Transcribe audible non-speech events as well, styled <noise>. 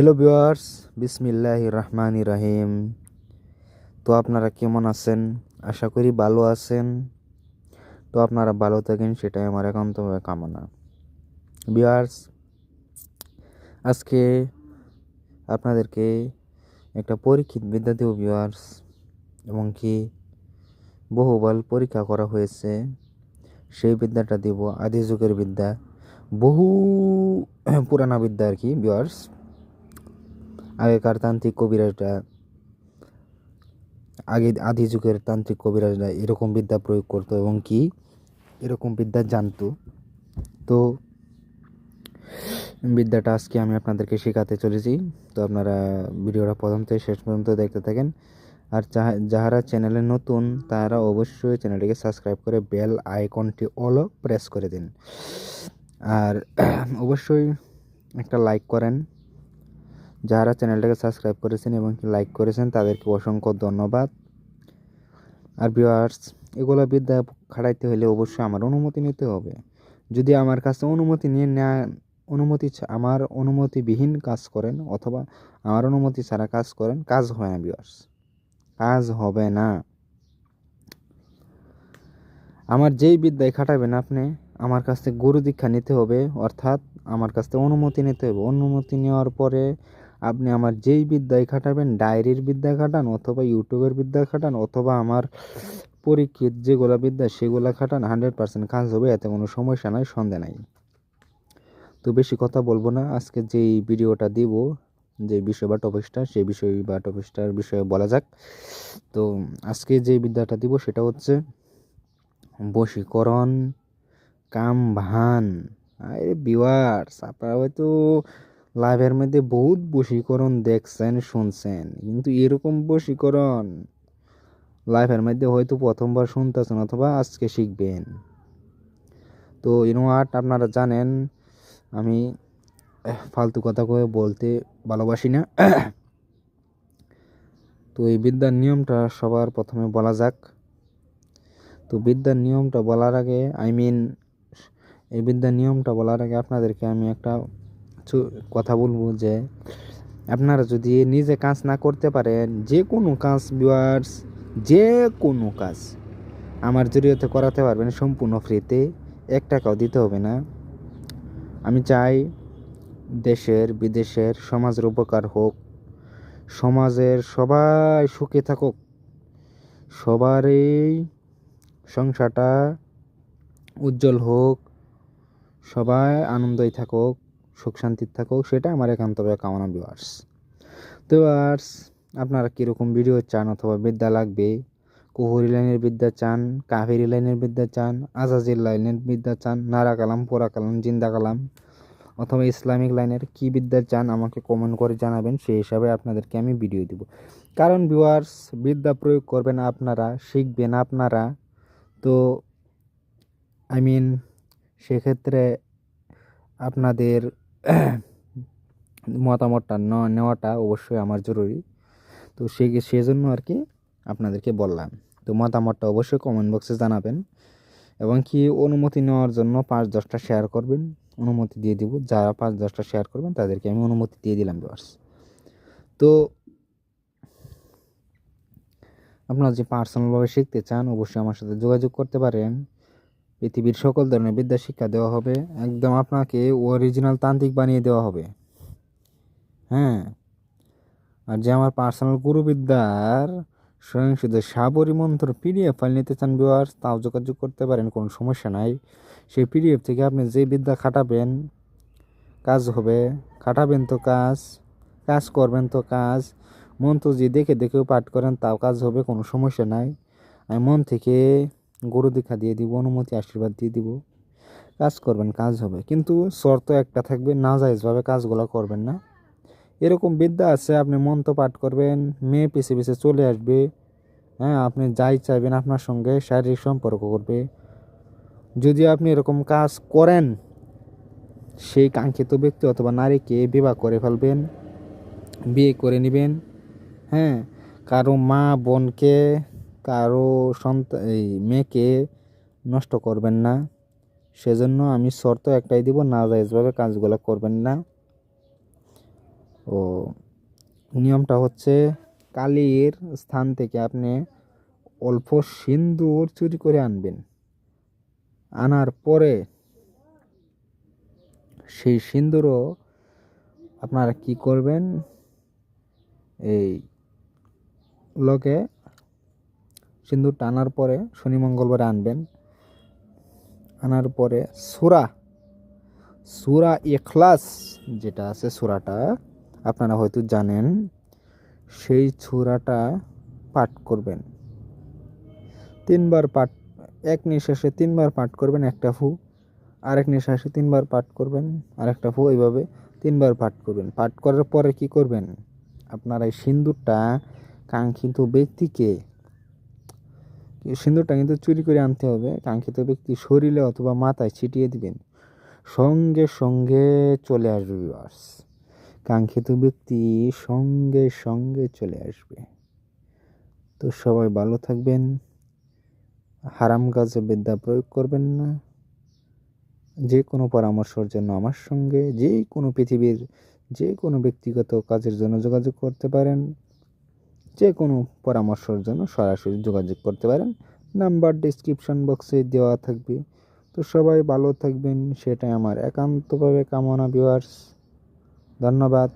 Hello viewers বিসমিল্লাহ রহমান রাহিম তো আপনারা কেমন আছেন? আশা করি ভালো আছেন। তো আপনারা ভালো থাকেন, সেটাই আমার একান্তভাবে কামনা। ভিউয়ার্স আজকে আপনাদেরকে একটা পরীক্ষিত বিদ্যা দেব ভিউয়ার্স এবং কি বহুবার পরীক্ষা করা হয়েছে। সেই বিদ্যাটা দেব আদি যুগের বিদ্যা। বহু পুরানা বিদ্যা আর কি ভিউয়ার্স আগেকার তান্ত্রিক কবিরাজরা, আগে আদি যুগের তান্ত্রিক কবিরাজরা এরকম বিদ্যা প্রয়োগ করতো এবং কি? এরকম বিদ্যা জানতো। তো বিদ্যাটা আজকে আমি আপনাদেরকে শেখাতে চলেছি। তো আপনারা ভিডিওটা প্রথম থেকে শেষ পর্যন্ত দেখতে থাকেন। আর যাহা- যাহারা চ্যানেলে নতুন তারা অবশ্যই চ্যানেলটিকে সাবস্ক্রাইব করে বেল আইকনটি অলও প্রেস করে দিন। আর <clears throat> অবশ্যই একটা লাইক করেন। যারা চ্যানেলটাকে সাবস্ক্রাইব করেছেন এবং লাইক করেছেন, তাদেরকে অসংখ্য ধন্যবাদ। আর ভিউয়ার্স এগুলো বিদ্যা খাটাইতে হলে অবশ্যই আমার অনুমতি নিতে হবে। যদি আমার কাছে অনুমতি নিয়ে নেয় অনুমতি আমার অনুমতিবিহীন কাজ করেন অথবা আমার অনুমতি ছাড়া কাজ করেন, কাজ হয় না ভিউয়ার্স কাজ হবে না। আমার যেই বিদ্যায় খাটাবেন আপনি, আমার কাছ থেকে গুরু দীক্ষা নিতে হবে, অর্থাৎ আমার কাছ থেকে অনুমতি নিতে হবে। অনুমতি নেওয়ার পরে আপনি আমার যেই বিদ্যায় খাটাবেন, ডায়েরির বিদ্যা খাটান অথবা ইউটিউবের বিদ্যা খাটান অথবা আমার পরীক্ষিত যেগুলো বিদ্যা সেগুলো খাটান হান্ড্রেড পার্সেন্ট কাজ হবে, এতে কোনো সমস্যা নাই সন্দেহ নাই। তো বেশি কথা বলব না, আজকে যেই ভিডিওটা দিব, যে বিষয় বা টপিকসটা সেই বিষয় বা টপিকসটার বিষয়ে বলা যাক। তো আজকে যে বিদ্যাটা দিব সেটা হচ্ছে বশীকরণ, কাম ভান। আরে বিওয়ার্স আপনারা হয়তো লাইভের মধ্যে বহুত বশীকরণ দেখছেন, শুনছেন। কিন্তু এরকম বশীকরণ লাইভের মধ্যে হয়তো প্রথমবার শুনতেছেন অথবা আজকে শিখবেন। তো ইনোয়াট, আপনারা জানেন, আমি ফালতু কথা কয়ে বলতে ভালোবাসি না। <coughs> তো এই বিদ্যার নিয়মটা সবার প্রথমে বলা যাক। তো বিদ্যার নিয়মটা বলার আগে, আই মিন, এই বিদ্যার নিয়মটা বলার আগে আপনাদেরকে আমি একটা চু- কথা বলব যে, আপনারা যদি নিজে কাজ না করতে পারেন, যে কোনো কাজ ভিউয়ার্স যে কোনো কাজ আমার জরিয়তে করাতে পারবেন সম্পূর্ণ ফ্রিতে, এক টাকাও দিতে হবে না। আমি চাই দেশের, বিদেশের, সমাজের উপকার হোক, সমাজের সবাই সুখে থাকুক, সবারই সংসারটা উজ্জ্বল হোক, সবাই আনন্দই থাকুক। সুখ শান্তির থাকুক সেটা আমার একান্তভাবে কামনা ভিউয়ার্স তো ভিউয়ার্স আপনারা কীরকম ভিডিও চান অথবা বিদ্যা লাগবে? কুহুরি লাইনের বিদ্যা চান কাভেরি লাইনের বিদ্যা চান, আজাজির লাইনের বিদ্যা চান, নারা কালাম, পোড়া কালাম, জিন্দা কালাম অথবা ইসলামিক লাইনের কি বিদ্যা চান আমাকে কমেন্ট করে জানাবেন, সেই হিসাবে আপনাদেরকে আমি ভিডিও দিব। কারণ ভিউয়ার্স বিদ্যা প্রয়োগ করবেন আপনারা, শিখবেন আপনারা। তো আই মিন সেক্ষেত্রে আপনাদের <clears throat> মতামতটা নেওয়াটা অবশ্যই আমার জরুরি। তো সে, সেজন্য আর কি আপনাদেরকে বললাম। তো মতামতটা অবশ্যই কমেন্ট বক্সে জানাবেন এবং কি অনুমতি নেওয়ার জন্য পাঁচ দশটা শেয়ার করবেন। অনুমতি দিয়ে দিব। যারা পাঁচ দশটা শেয়ার করবেন, তাদেরকে আমি অনুমতি দিয়ে দিলাম ভিউয়ার্স তো আপনারা যে পার্সোনালভাবে শিখতে চান, অবশ্যই আমার সাথে যোগাযোগ করতে পারেন। পৃথিবীর সকল ধরনের বিদ্যা শিক্ষা দেওয়া হবে। একদম আপনাকে অরিজিনাল তান্ত্রিক বানিয়ে দেওয়া হবে। হ্যাঁ? আর যে আমার পার্সোনাল গুরুবিদ্যার স্বয়ং শুধু সাবরী মন্ত্র পিডিএফ ফাইল নিতে চান ভিউয়ার্স তাও যোগাযোগ করতে পারেন, কোনো সমস্যা নাই। সেই পিডিএফ থেকে আপনি যে বিদ্যা খাটাবেন, কাজ হবে। খাটাবেন তো কাজ কাজ করবেন তো কাজ। মন্ত্র যে দেখে দেখেও পাঠ করেন, তাও কাজ হবে, কোনো সমস্যা নাই। আমি মন থেকে গরু দীক্ষা দিয়ে দিব, অনুমতি, আশীর্বাদ দিয়ে দিব। কাজ করবেন, কাজ হবে। কিন্তু শর্ত একটা থাকবে, না যাইজভাবে কাজগুলো করবেন না। এরকম বিদ্যা আছে, আপনি মন্ত্র পাঠ করবেন, মেয়ে পিছে পিছে চলে আসবে। হ্যাঁ আপনি যাই চাইবেন, আপনার সঙ্গে শারীরিক সম্পর্ক করবে। যদি আপনি এরকম কাজ করেন, সেই কাঙ্ক্ষিত ব্যক্তি অথবা নারীকে বিবাহ করে ফেলবেন, বিয়ে করে নেবেন। হ্যাঁ কারও মা, বোনকে কারও সন্তান এই মেয়েকে নষ্ট করবেন না। সেজন্য আমি শর্ত একটাই দিব না জায়েজভাবে কাজগুলো করবেন না। ও, নিয়মটা হচ্ছে কালির স্থান থেকে আপনি অল্প সিন্দুর চুরি করে আনবেন। আনার পরে সেই সিন্দুরও আপনারা কি করবেন? এই লোকে সিন্দুর আনার পরে শনি মঙ্গলবারে আনবেন। আনার পরে সুরা সুরা এখলাস যেটা আছে সুরাটা, আপনারা হয়তো জানেন, সেই সুরাটা পাঠ করবেন। তিনবার পাঠ, এক নিঃশ্বাসে তিনবার পাঠ করবেন একটা ফু, আরেক নিঃশ্বাসে তিনবার পাঠ করবেন, আরেকটা ফু, এইভাবে তিনবার পাঠ করবেন। পাঠ করার পরে কি করবেন? আপনার এই সিন্দুরটা কাঙ্ক্ষিত ব্যক্তিকে এই সিন্দুরটা কিন্তু চুরি করে আনতে হবে। কাঙ্ক্ষিত ব্যক্তি শরীরে অথবা মাথায় ছিটিয়ে দিবেন। সঙ্গে সঙ্গে চলে আসবে ভিউয়ার্স কাঙ্ক্ষিত ব্যক্তি সঙ্গে সঙ্গে চলে আসবে। তো সবাই ভালো থাকবেন। হারাম কাজে বিদ্যা প্রয়োগ করবেন না। যে কোনো পরামর্শের জন্য আমার সঙ্গে যে কোনো পৃথিবীর যে কোনো ব্যক্তিগত কাজের জন্য যোগাযোগ করতে পারেন। যে কোনো পরামর্শের জন্য সরাসরি যোগাযোগ করতে পারেন। নাম্বার ডিসক্রিপশন বক্সে দেওয়া থাকবে। তো সবাই ভালো থাকবেন। সেটাই আমার একান্তভাবে কামনা ভিউয়ার্স ধন্যবাদ।